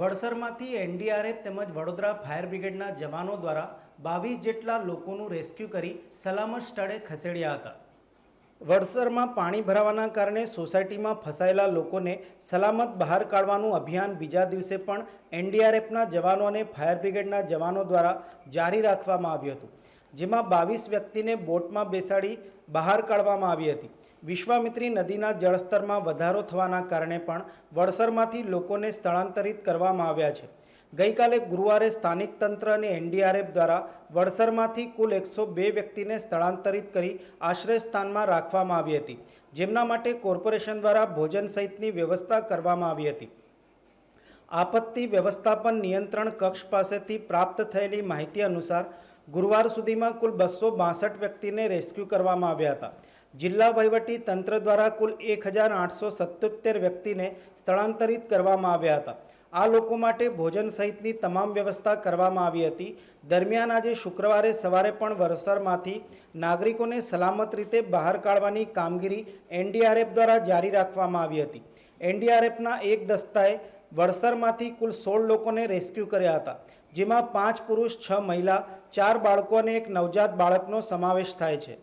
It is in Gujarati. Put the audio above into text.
વડસરમાંથી એનડીઆરએફ તેમજ વડોદરા ફાયર બ્રિગેડના જવાનો દ્વારા બાવીસ જેટલા લોકોનું રેસ્ક્યુ કરી સલામત સ્થળે ખસેડ્યા હતા. વડસરમાં પાણી ભરાવાના કારણે સોસાયટીમાં ફસાયેલા લોકોને સલામત બહાર કાઢવાનું અભિયાન બીજા દિવસે પણ એનડીઆરએફના જવાનો અને ફાયર બ્રિગેડના જવાનો દ્વારા જારી રાખવામાં આવ્યું હતું. જેમાં બાવીસ વ્યક્તિને બોટમાં બેસાડી બહાર કાઢવામાં આવી હતી. વિશ્વામિત્રી નદીના જળસ્તરમાં વધારો થવાના કારણે પણ વડસરમાંથી લોકોને સ્થળાંતરિત કરવામાં આવ્યા છે. ગઈકાલે ગુરુવારે સ્થાનિક તંત્ર અને એનડીઆરએફ દ્વારા વડસરમાંથી કુલ એકસો બે વ્યક્તિને સ્થળાંતરિત કરી આશ્રય સ્થાનમાં રાખવામાં આવી હતી. જેમના માટે કોર્પોરેશન દ્વારા ભોજન સહિતની વ્યવસ્થા કરવામાં આવી હતી. આપત્તિ વ્યવસ્થાપન નિયંત્રણ કક્ષ પાસેથી પ્રાપ્ત થયેલી માહિતી અનુસાર ગુરુવાર સુધીમાં કુલ બસો બાસઠ વ્યક્તિને રેસ્ક્યુ કરવામાં આવ્યા હતા. જિલ્લા વહીવટી તંત્ર દ્વારા કુલ એક હજાર આઠસો સત્યોતેર વ્યક્તિને સ્થળાંતરિત કરવામાં આવ્યા હતા. આ લોકો માટે ભોજન સહિતની તમામ વ્યવસ્થા કરવામાં આવી હતી. દરમિયાન આજે શુક્રવારે સવારે પણ વરસાદમાંથી નાગરિકોને સલામત રીતે બહાર કાઢવાની કામગીરી એનડીઆરએફ દ્વારા જારી રાખવામાં આવી હતી. એનડીઆરએફના એક દસ્તાએ વડસરમાંથી કુલ સોળ લોકોને રેસ્ક્યુ કર્યા હતા, જેમાં પાંચ પુરુષ, છ મહિલા, ચાર બાળકો અને એક નવજાત બાળકનો સમાવેશ થાય છે.